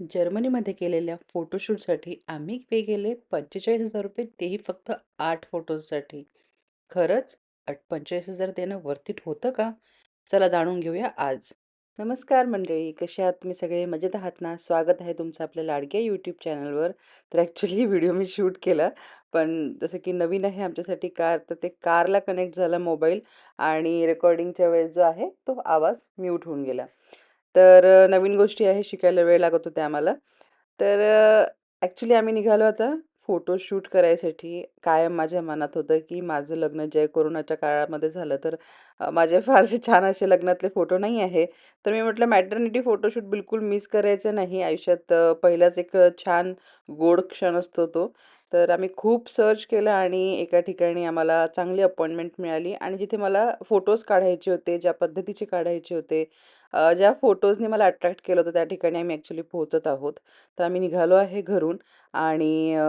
जर्मनीमध्ये केलेल्या फोटोशूटसाठी आम्ही पे केले ₹45,000 तेही फक्त आठ फोटोजसाठी. खरंच अट 45,000 देणं वर्थित होतं का? चला जाणून घेऊया आज. नमस्कार मंडळी, कसे आहात तुम्ही सगळे? मजेत आहात ना? स्वागत आहे तुमचं आपल्या लाडक्या यूट्यूब चॅनलवर. तर ॲक्च्युली व्हिडिओ मी शूट केला, पण जसं की नवीन आहे आमच्यासाठी कार, तर ते कारला कनेक्ट झाला मोबाईल आणि रेकॉर्डिंगच्या वेळेस जो आहे तो आवाज म्यूट होऊन गेला. तर नवीन गोष्टी आहे, शिकायला वेळ लागत होते आम्हाला. तर ॲक्च्युली आम्ही निघालो आता फोटोशूट करायसाठी. कायम माझ्या मनात होतं, की माझं लग्न जे कोरोनाच्या काळामध्ये झालं, तर माझे फारसे छान असे लग्नातले फोटो नाही आहे. तर मी म्हटलं मॅटर्निटी फोटोशूट बिलकुल मिस करायचं नाही आयुष्यात. पहिलाच एक छान गोड क्षण असतो तो. तर आम्ही खूप सर्च केलं आणि एका ठिकाणी आम्हाला चांगली अपॉइंटमेंट मिळाली आणि जिथे मला फोटोज काढायचे होते, ज्या पद्धतीचे काढायचे होते, अ, ज्या फोटोजनी मला अट्रॅक्ट केलं होतं, त्या ठिकाणी आम्ही ॲक्च्युली पोहोचत आहोत. तर आम्ही निघालो आहे घरून आणि अ,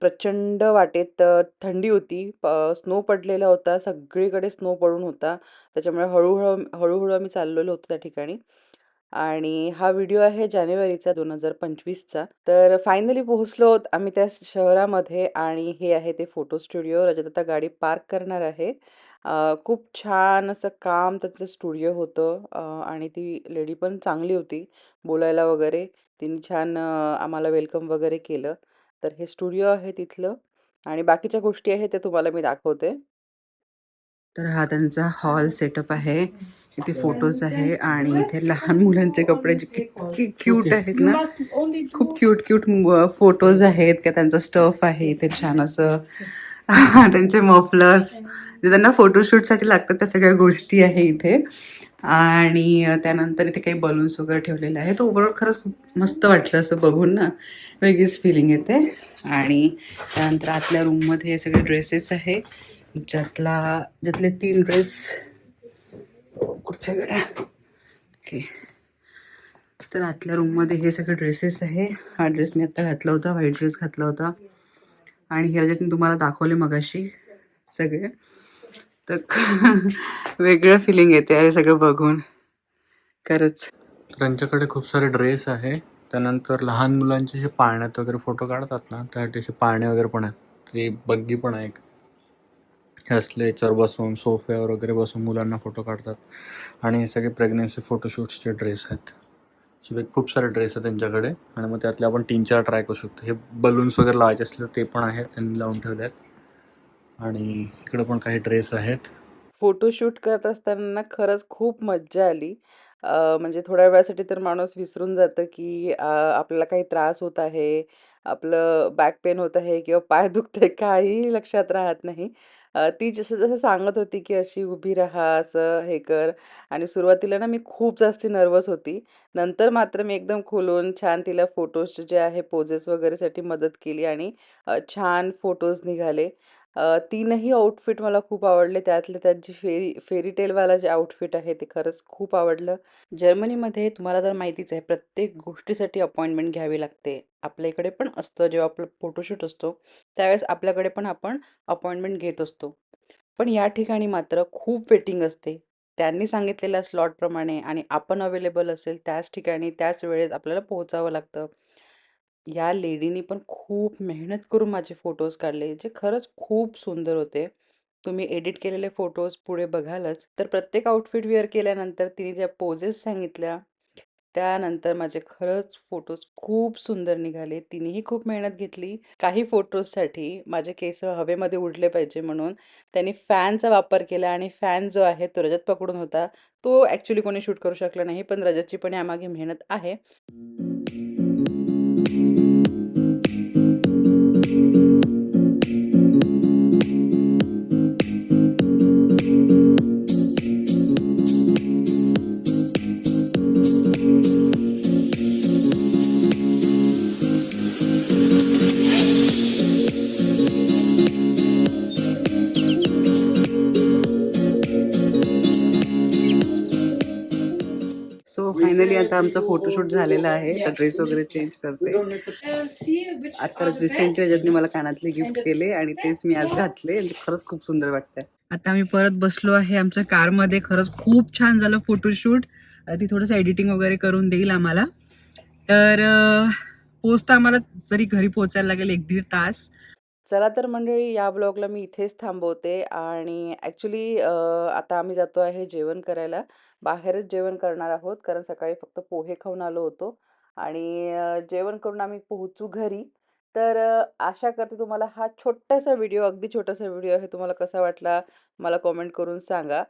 प्रचंड वाटेत अ, थंडी होती. प स्नो पडलेला होता. सगळीकडे स्नो पडून होता. त्याच्यामुळे हळू-हळू हळू-हळू आम्ही चाललेलो होतो त्या ठिकाणी. आणि हा व्हिडिओ आहे जानेवारीचा 2025चा. तर फायनली पोहोचलो आहोत आम्ही त्या शहरामध्ये आणि हे आहे ते फोटो स्टुडिओ. रजत आता गाडी पार्क करणार आहे. अ, खूप छान असं काम त्याचं स्टुडिओ होतं अ, आणि ती लेडी पण चांगली होती बोलायला वगैरे. तिने छान अ, आम्हाला वेलकम वगैरे केलं. तर हे स्टुडिओ आहे तिथलं आणि बाकीच्या गोष्टी आहेत त्या तुम्हाला मी दाखवते. तर हा त्यांचा हॉल सेटअप आहे. इथे फोटोज आहे आणि इथे लहान मुलांचे कपडे जे किती क्यूट आहेत ना. खूप क्यूट क्यूट फोटोज आहेत का त्यांचा स्टफ आहे इथे छान असं. त्यांचे मफलर्स जे त्यांना फोटोशूटसाठी लागतात त्या सगळ्या गोष्टी आहे इथे. आणि त्यानंतर इथे काही बलून्स वगैरे ठेवलेले आहेत. ओव्हरऑल खरंच खूप मस्त वाटलं असं बघून ना. वेगळीच फिलिंग येते. आणि त्यानंतर आतल्या रूममध्ये हे सगळे ड्रेसेस आहे. ज्यातला ज्यातले तीन ड्रेस कुठे गड्या? ओके. तर आतल्या रूममध्ये हे सगळे ड्रेसेस आहे. हा ड्रेस मी आता घातला होता. व्हाईट ड्रेस घातला होता. आणि हे ह्याच्यात मी तुम्हाला दाखवले मगाशी सगळे. तर वेगळं फिलिंग येते हे सगळं बघून. खरंच. त्यांच्याकडे खूप सारे ड्रेस आहे. त्यानंतर लहान मुलांचे जे पाळण्यात वगैरे फोटो काढतात ना, त्यासाठी असे पाळणे वगैरे पण आहेत. ते बग्गी पण आहे हे असले याच्यावर बसून, सोफ्यावर वगैरे बसून मुलांना फोटो काढतात. आणि हे सगळे प्रेग्नन्सी फोटोशूट्सचे ड्रेस आहेत. खूप सारे ड्रेस आहेत त्यांच्याकडे आणि मग त्यातले आपण 3-4 ट्राय करू शकतो. हे बलून्स वगैरे लावायचे असले ते पण आहेत. त्यांनी लावून ठेवले आहेत. आणि तिकडे पण काही ड्रेस आहेत. फोटोशूट करत असताना खरंच खूप मज्जा आली. म्हणजे थोड्या वेळासाठी तर माणूस विसरून जातं, की आपल्याला काही त्रास होत आहे, आपलं बॅक पेन होत आहे किंवा पाय दुखतंय काहीही लक्षात राहत नाही. अ, ती जसं-जसं सांगत होती, की अशी उभी राहा, असं हे कर आणि सुरुवातीला ना मी खूप जास्ती नर्वस होती. नंतर मात्र मी एकदम खुलून छान तिला फोटोज जे आहे पोजेस वगैरेसाठी मदत केली आणि अ, छान फोटोज निघाले. अ, तीनही आउटफिट मला खूप आवडले. त्यातल्या त्यात जी फेरी फेरी टेलवाला जे आउटफिट आहे ते खरंच खूप आवडलं. जर्मनीमध्ये तुम्हाला तर माहितीच आहे प्रत्येक गोष्टीसाठी अपॉइंटमेंट घ्यावी लागते. आपल्या इकडे पण असतं जेव्हा आपलं फोटोशूट असतो, त्यावेळेस आपल्याकडे पण आपण अपॉइंटमेंट घेत असतो. पण या ठिकाणी मात्र खूप वेटिंग असते. त्यांनी सांगितलेल्या स्लॉटप्रमाणे आणि आपण अवेलेबल असेल त्याच ठिकाणी, त्याच वेळेत आपल्याला पोहोचावं लागतं. या लेडीनी पण खूप मेहनत करून माझे फोटोज काढले, जे खरंच खूप सुंदर होते. तुम्ही एडिट केलेले फोटोज पुढे बघालच. तर प्रत्येक आउटफिट वेअर केल्यानंतर तिने ज्या पोजेस सांगितल्या, त्यानंतर माझे खरंच फोटोज खूप सुंदर निघाले. तिनेही खूप मेहनत घेतली. काही फोटोजसाठी माझे केस हवेमध्ये उडले पाहिजे म्हणून त्यांनी फॅनचा वापर केला आणि फॅन जो आहे तो रजत पकडून होता. तो ॲक्च्युली कोणी शूट करू शकला नाही, पण रजतची पण यामागे मेहनत आहे. आता आमचा फोटोशूट झालेला आहे. आता ड्रेस वगैरे चेंज करते. आता रिसेंटली रजतने मला कानातले गिफ्ट केले आणि तेच मी आज घातले. खरंच खूप सुंदर वाटतंय. आता आम्ही परत बसलो आहे आमच्या कारमध्ये. खरंच खूप छान झालं फोटोशूट. ती थोडंसं एडिटिंग वगैरे करून देईल आम्हाला. तर अ, पोहोचता आम्हाला जरी घरी पोहोचायला लागेल 1-1.5 तास. चला तर मंडळी या ब्लॉगला मी इथेच थांबवते आणि ॲक्च्युली आता आम्ही जातो आहे जेवण करायला. बाहेरच जेवण करणार आहोत कारण सकाळी फक्त पोहे खाऊन आलो होतो आणि जेवण करून आम्ही पोहोचू घरी. तर आशा करते तुम्हाला हा छोटासा व्हिडिओ, अगदी छोटासा व्हिडिओ आहे, तुम्हाला कसा वाटला मला कमेंट करून सांगा.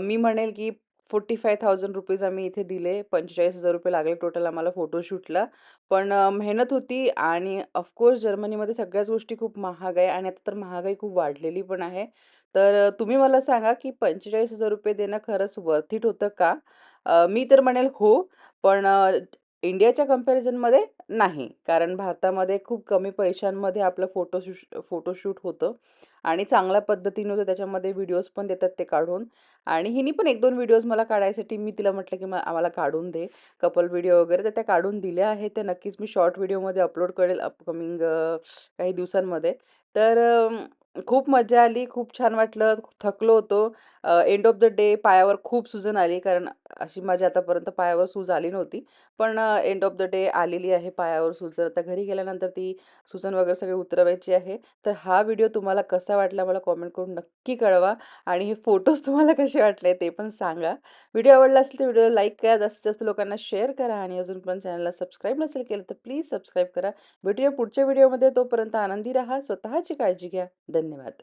मी म्हणेल की ₹45,000 आम्ही इथे दिले. ₹45,000 लागले टोटल आम्हाला फोटोशूटला. पण मेहनत होती आणि ऑफकोर्स जर्मनीमध्ये सगळ्याच गोष्टी खूप महाग आहे आणि आता तर महागाई खूप वाढलेली पण आहे. तर तुम्ही मला सांगा की ₹45,000 देणं खरंच वर्थ इट होतं का? मी तर म्हणेल हो, पण इंडियाच्या कम्पॅरिझनमध्ये नाही. कारण भारतामध्ये खूप कमी पैशांमध्ये आपलं फोटोशूट फोटोशूट होतं आणि चांगल्या पद्धतीने होतं. त्याच्यामध्ये व्हिडिओज पण देतात ते काढून आणि हिने पण 1-2 व्हिडिओज मला काढायसाठी मी तिला म्हटलं की "मग आम्हाला काढून दे, कपल व्हिडिओ वगैरे." तर त्या काढून दिल्या आहेत. त्या नक्कीच मी शॉर्ट व्हिडिओमध्ये अपलोड करेल अपकमिंग काही दिवसांमध्ये. तर खूप मजा आली, खूप छान वाटलं, थकलो होतो. एंड ऑफ द डे पायावर खूप सुजन आली कारण अशी माझी आतापर्यंत पायावर सूज आली नव्हती. पण एंड ऑफ द डे आलेली आहे पायावर सुजन. आता घरी गेल्यानंतर ती सुजन वगैरे सगळी उतरवायची आहे. तर हा व्हिडिओ तुम्हाला कसा वाटला मला कॉमेंट करून नक्की कळवा आणि हे फोटोज तुम्हाला कसे वाटले ते पण सांगा. व्हिडिओ आवडला असेल तर व्हिडिओला लाईक करा, जास्तीत जास्त लोकांना शेअर करा आणि अजून पण चॅनलला सबस्क्राईब नसेल केलं तर प्लीज सबस्क्राईब करा. भेटूया पुढच्या व्हिडिओमध्ये. तोपर्यंत आनंदी राहा, स्वतःची काळजी घ्या. धन्यवाद धन्यवाद.